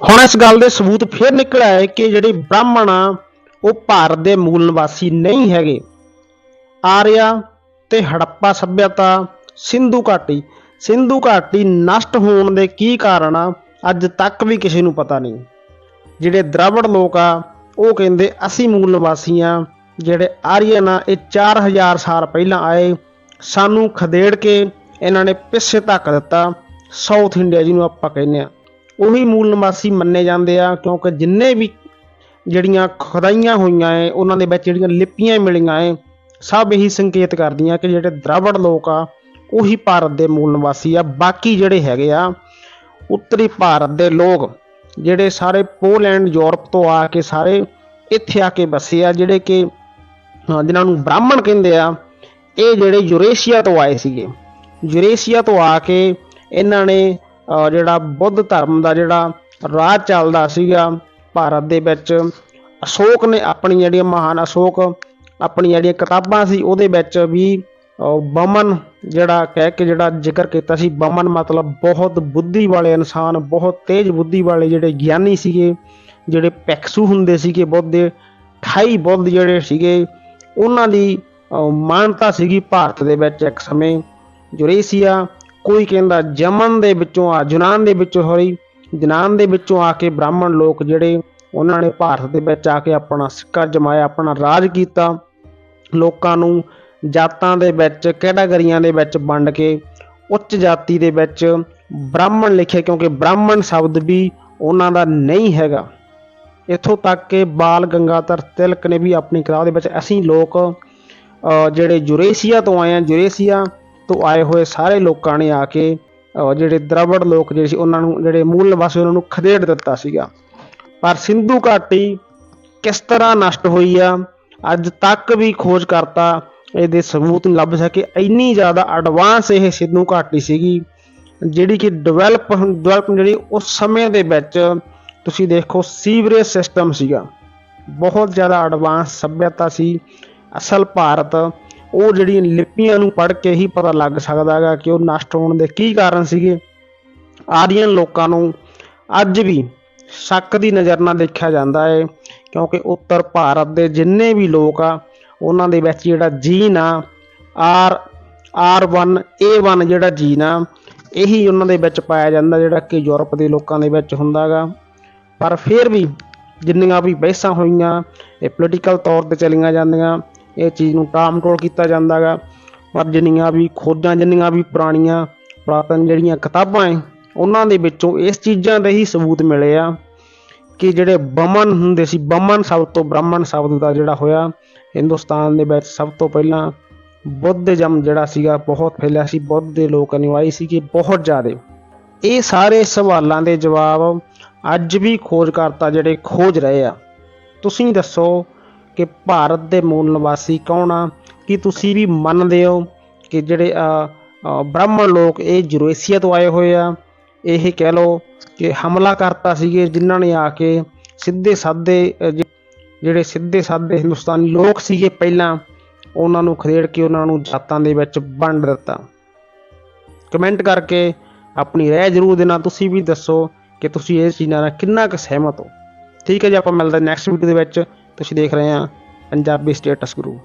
ਹੁਣ ਇਸ ਗੱਲ ਦੇ ਸਬੂਤ ਫਿਰ ਨਿਕਲ ਆਏ ਕਿ ਜਿਹੜੇ ਬ੍ਰਾਹਮਣ ਆ, ਉਹ ਭਾਰਤ ਦੇ ਮੂਲ ਨਿਵਾਸੀ ਨਹੀਂ ਹੈਗੇ। ਆਰੀਆ ਤੇ ਹੜੱਪਾ ਸੱਭਿਅਤਾ ਸਿੰਧੂ ਘਾਟੀ ਸਿੰਧੂ ਘਾਟੀ ਨਸ਼ਟ ਹੋਣ ਦੇ ਕੀ ਕਾਰਨ ਆ, ਅੱਜ ਤੱਕ ਵੀ ਕਿਸੇ ਨੂੰ ਪਤਾ ਨਹੀਂ। ਜਿਹੜੇ ਦਰਾਵੜ ਲੋਕ ਆ, ਉਹ ਕਹਿੰਦੇ ਅਸੀਂ ਮੂਲ ਨਿਵਾਸੀ ਆ, ਜਿਹੜੇ ਆਰੀਅਨ ਆ ਇਹ 4000 ਸਾਲ ਪਹਿਲਾਂ ਆਏ, ਸਾਨੂੰ ਖਦੇੜ ਕੇ ਇਹਨਾਂ ਨੇ ਪਿੱਛੇ ਧੱਕ ਦਿੱਤਾ ਸਾਊਥ ਇੰਡੀਆ ਜਿਹਨੂੰ ਆਪਾਂ ਕਹਿੰਦੇ ਆ। ਉਹੀ ਮੂਲ ਨਿਵਾਸੀ ਮੰਨੇ ਜਾਂਦੇ ਆ ਕਿਉਂਕਿ ਜਿੰਨੇ ਵੀ ਜਿਹੜੀਆਂ ਖੁਦਾਈਆਂ ਹੋਈਆਂ ਏ ਉਹਨਾਂ ਦੇ ਵਿੱਚ ਜਿਹੜੀਆਂ ਲਿਪੀਆਂ ਮਿਲੀਆਂ ਏ ਸਭ ਇਹੀ ਸੰਕੇਤ ਕਰਦੀਆਂ ਕਿ ਜਿਹੜੇ ਦਰਾਵੜ ਲੋਕ ਆ ਉਹੀ ਭਾਰਤ ਦੇ ਮੂਲ ਨਿਵਾਸੀ ਆ। ਬਾਕੀ ਜਿਹੜੇ ਹੈਗੇ ਆ ਉੱਤਰੀ ਭਾਰਤ ਦੇ ਲੋਕ ਜਿਹੜੇ ਸਾਰੇ ਪੋਲੈਂਡ ਯੂਰਪ ਤੋਂ ਆ ਕੇ ਸਾਰੇ ਇੱਥੇ ਆ ਕੇ ਵਸੇ ਆ ਜਿਹੜੇ ਕਿ ਹਾਂ, ਜਿਨ੍ਹਾਂ ਨੂੰ ਬ੍ਰਾਹਮਣ ਕਹਿੰਦੇ ਆ ਇਹ ਜਿਹੜੇ ਯੂਰੇਸ਼ੀਆ ਤੋਂ ਆਏ ਸੀਗੇ। ਯੂਰੇਸ਼ੀਆ ਤੋਂ ਆ ਕੇ ਇਹਨਾਂ ਨੇ ਜਿਹੜਾ ਬੁੱਧ ਧਰਮ ਦਾ ਜਿਹੜਾ ਰਾਜ ਚੱਲਦਾ ਸੀਗਾ ਭਾਰਤ ਦੇ ਵਿੱਚ, ਅਸ਼ੋਕ ਨੇ ਆਪਣੀ ਜਿਹੜੀਆਂ ਮਹਾਨ ਅਸ਼ੋਕ, ਆਪਣੀ ਜਿਹੜੀਆਂ ਕਿਤਾਬਾਂ ਸੀ ਉਹਦੇ ਵਿੱਚ ਵੀ ਬਮਨ ਜਿਹੜਾ ਕਹਿ ਕੇ ਜਿਹੜਾ ਜ਼ਿਕਰ ਕੀਤਾ ਸੀ, ਬਮਨ ਮਤਲਬ ਬਹੁਤ ਬੁੱਧੀ ਵਾਲੇ ਇਨਸਾਨ, ਬਹੁਤ ਤੇਜ਼ ਬੁੱਧੀ ਵਾਲੇ ਜਿਹੜੇ ਗਿਆਨੀ ਸੀਗੇ, ਜਿਹੜੇ ਪੈਕਸੂ ਹੁੰਦੇ ਸੀਗੇ ਬੁੱਧ ਦੇ 28 ਬੁੱਧ ਜਿਹੜੇ ਸੀਗੇ, ਉਹਨਾਂ ਦੀ ਮਾਨਤਾ ਸੀਗੀ ਭਾਰਤ ਦੇ ਵਿੱਚ ਇੱਕ ਸਮੇਂ, ਯੂਰੇਸ਼ੀਆ ਕੋਈ ਕਹਿੰਦਾ ਜਮਨ ਦੇ ਵਿੱਚੋਂ ਆ, ਜੁਨਾਨ ਦੇ ਵਿੱਚੋਂ ਹੋਈ ਯੂਨਾਨ ਦੇ ਵਿੱਚੋਂ ਆ ਕੇ ਬ੍ਰਾਹਮਣ ਲੋਕ ਜਿਹੜੇ ਉਹਨਾਂ ਨੇ ਭਾਰਤ ਦੇ ਵਿੱਚ ਆ ਕੇ ਆਪਣਾ ਸਿੱਕਾ ਜਮਾਇਆ, ਆਪਣਾ ਰਾਜ ਕੀਤਾ। ਲੋਕਾਂ ਨੂੰ ਜਾਤਾਂ ਦੇ ਵਿੱਚ ਕੈਟਾਗਰੀਆਂ ਦੇ ਵਿੱਚ ਵੰਡ ਕੇ ਉੱਚ ਜਾਤੀ ਦੇ ਵਿੱਚ ਬ੍ਰਾਹਮਣ ਲਿਖਿਆ ਕਿਉਂਕਿ ਬ੍ਰਾਹਮਣ ਸ਼ਬਦ ਵੀ ਉਹਨਾਂ ਦਾ ਨਹੀਂ ਹੈਗਾ। ਇੱਥੋਂ ਤੱਕ ਕਿ ਬਾਲ ਗੰਗਾਧਰ ਤਿਲਕ ਨੇ ਵੀ ਆਪਣੀ ਕਿਤਾਬ ਦੇ ਵਿੱਚ, ਅਸੀਂ ਲੋਕ ਜਿਹੜੇ ਯੂਰੇਸ਼ੀਆ ਤੋਂ ਆਏ ਆ ਯੂਰੇਸ਼ੀਆ ਤੋਂ ਆਏ ਹੋਏ ਸਾਰੇ ਲੋਕਾਂ ਨੇ ਆ ਕੇ ਜਿਹੜੇ ਦਰਾਵੜ ਲੋਕ ਜਿਹੜੇ ਸੀ, ਉਹਨਾਂ ਨੂੰ ਜਿਹੜੇ ਮੂਲ ਨਿਵਾਸੀ ਉਹਨਾਂ ਨੂੰ ਖਦੇੜ ਦਿੱਤਾ ਸੀਗਾ। ਪਰ ਸਿੰਧੂ ਘਾਟੀ ਕਿਸ ਤਰ੍ਹਾਂ ਨਸ਼ਟ ਹੋਈ ਆ, ਅੱਜ ਤੱਕ ਵੀ ਖੋਜ ਕਰਤਾ, ਇਹਦੇ ਸਬੂਤ ਨਹੀਂ ਲੱਭ ਸਕੇ। ਇੰਨੀ ਜ਼ਿਆਦਾ ਐਡਵਾਂਸ ਇਹ ਸਿੰਧੂ ਘਾਟੀ ਸੀਗੀ, ਜਿਹੜੀ ਕਿ ਡਿਵੈਲਪ ਡਿਵੈਲਪ ਜਿਹੜੀ ਉਸ ਸਮੇਂ ਦੇ ਵਿੱਚ ਤੁਸੀਂ ਦੇਖੋ ਸੀਵਰੇਜ ਸਿਸਟਮ ਸੀਗਾ। ਬਹੁਤ ਜ਼ਿਆਦਾ ਐਡਵਾਂਸ ਸੱਭਿਅਤਾ ਸੀ। ਅਸਲ ਭਾਰਤ ਉਹ ਜਿਹੜੀਆਂ ਲਿਪੀਆਂ ਨੂੰ ਪੜ੍ਹ ਕੇ ਹੀ ਪਤਾ ਲੱਗ ਸਕਦਾ ਹੈਗਾ ਕਿ ਉਹ ਨਸ਼ਟ ਹੋਣ ਦੇ ਕੀ ਕਾਰਨ ਸੀਗੇ। ਆਰੀਅਨ ਲੋਕਾਂ ਨੂੰ ਅੱਜ ਵੀ ਸ਼ੱਕ ਦੀ ਨਜ਼ਰ ਨਾਲ ਦੇਖਿਆ ਜਾਂਦਾ ਹੈ, ਕਿਉਂਕਿ ਉੱਤਰ ਭਾਰਤ ਦੇ ਜਿੰਨੇ ਵੀ ਲੋਕ ਆ, ਉਹਨਾਂ ਦੇ ਵਿੱਚ ਜਿਹੜਾ ਜੀਨ ਆ, ਆਰ R1 A1 ਜਿਹੜਾ ਜੀਨ ਆ, ਇਹੀ ਉਹਨਾਂ ਦੇ ਵਿੱਚ ਪਾਇਆ ਜਾਂਦਾ ਜਿਹੜਾ ਕਿ ਯੂਰਪ ਦੇ ਲੋਕਾਂ ਦੇ ਵਿੱਚ ਹੁੰਦਾਗਾ ਪਰ ਫਿਰ ਵੀ ਜਿੰਨੀਆਂ ਵੀ ਬਹਿਸਾਂ ਹੋਈਆਂ, ਇਹ ਪੋਲੀਟੀਕਲ ਤੌਰ ਤੇ ਚਲੀਆਂ ਜਾਂਦੀਆਂ ਇਹ ਚੀਜ਼ ਨੂੰ ਟਾਪ ਟੋਲ ਕੀਤਾ ਜਾਂਦਾ ਜਾਂਦਾਗਾ ਪਰ ਜਿੰਨੀਆਂ ਵੀ ਖੋਜਾਂ, ਜਿੰਨੀਆਂ ਵੀ ਪੁਰਾਣੀਆਂ, ਪੁਰਾਤਨ ਜਿਹੜੀਆਂ ਕਿਤਾਬਾਂ ਹੈ ਉਹਨਾਂ ਦੇ ਵਿੱਚੋਂ ਇਸ ਚੀਜ਼ਾਂ ਦੇ ਹੀ ਸਬੂਤ ਮਿਲੇ ਆ ਕਿ ਜਿਹੜੇ ਬਮਨ ਹੁੰਦੇ ਸੀ ਬਮਨ ਸ਼ਬਦ ਤੋਂ, ਬ੍ਰਾਹਮਣ ਸ਼ਬਦ ਦਾ ਜਿਹੜਾ ਹੋਇਆ, ਹਿੰਦੁਸਤਾਨ ਦੇ ਵਿੱਚ ਸਭ ਤੋਂ ਪਹਿਲਾਂ ਬੁੱਧ ਬੁੱਧਿਜ਼ਮ ਜਿਹੜਾ ਸੀਗਾ, ਬਹੁਤ ਫੈਲਿਆ ਸੀ। ਬੁੱਧ ਦੇ ਲੋਕ ਅਨੁਵਾਈ ਸੀ ਕਿ ਬਹੁਤ ਜ਼ਿਆਦੇ। ਇਹ ਸਾਰੇ ਸਵਾਲਾਂ ਦੇ ਜਵਾਬ ਅੱਜ ਵੀ ਖੋਜਕਰਤਾ ਜਿਹੜੇ ਖੋਜ ਰਹੇ ਆ। ਤੁਸੀਂ ਦੱਸੋ ਕਿ ਭਾਰਤ ਦੇ ਮੂਲ ਨਿਵਾਸੀ ਕੌਣ ਆ? ਕੀ ਤੁਸੀਂ ਵੀ ਮੰਨਦੇ ਹੋ ਕਿ ਜਿਹੜੇ ਬ੍ਰਾਹਮਣ ਲੋਕ ਇਹ ਯੂਰੇਸ਼ੀਆ ਤੋਂ ਆਏ ਹੋਏ ਆ? ਇਹ ਕਹਿ ਲਓ ਕਿ ਹਮਲਾ ਕਰਤਾ ਸੀਗੇ ਜਿਨ੍ਹਾਂ ਨੇ ਆ ਕੇ ਸਿੱਧੇ ਸਾਦੇ ਜਿਹੜੇ ਸਿੱਧੇ ਸਾਦੇ ਹਿੰਦੁਸਤਾਨੀ ਲੋਕ ਸੀਗੇ ਪਹਿਲਾਂ, ਉਹਨਾਂ ਨੂੰ ਖਦੇੜ ਕੇ ਉਹਨਾਂ ਨੂੰ ਜਾਤਾਂ ਦੇ ਵਿੱਚ ਵੰਡ ਦਿੱਤਾ। ਕਮੈਂਟ ਕਰਕੇ ਆਪਣੀ ਰਾਏ ਜ਼ਰੂਰ ਦੇਣਾ। ਤੁਸੀਂ ਵੀ ਦੱਸੋ ਕਿ ਤੁਸੀਂ ਇਹ ਚੀਜ਼ਾਂ ਨਾਲ ਕਿੰਨਾ ਕੁ ਸਹਿਮਤ ਹੋ? ਠੀਕ ਹੈ ਜੀ, ਆਪਾਂ ਮਿਲਦੇ ਨੈਕਸਟ ਵੀਡੀਓ ਦੇ ਵਿੱਚ। ਤੁਸੀਂ ਦੇਖ ਰਹੇ ਹਾਂ ਪੰਜਾਬੀ ਸਟੇਟਸ ਗੁਰੂ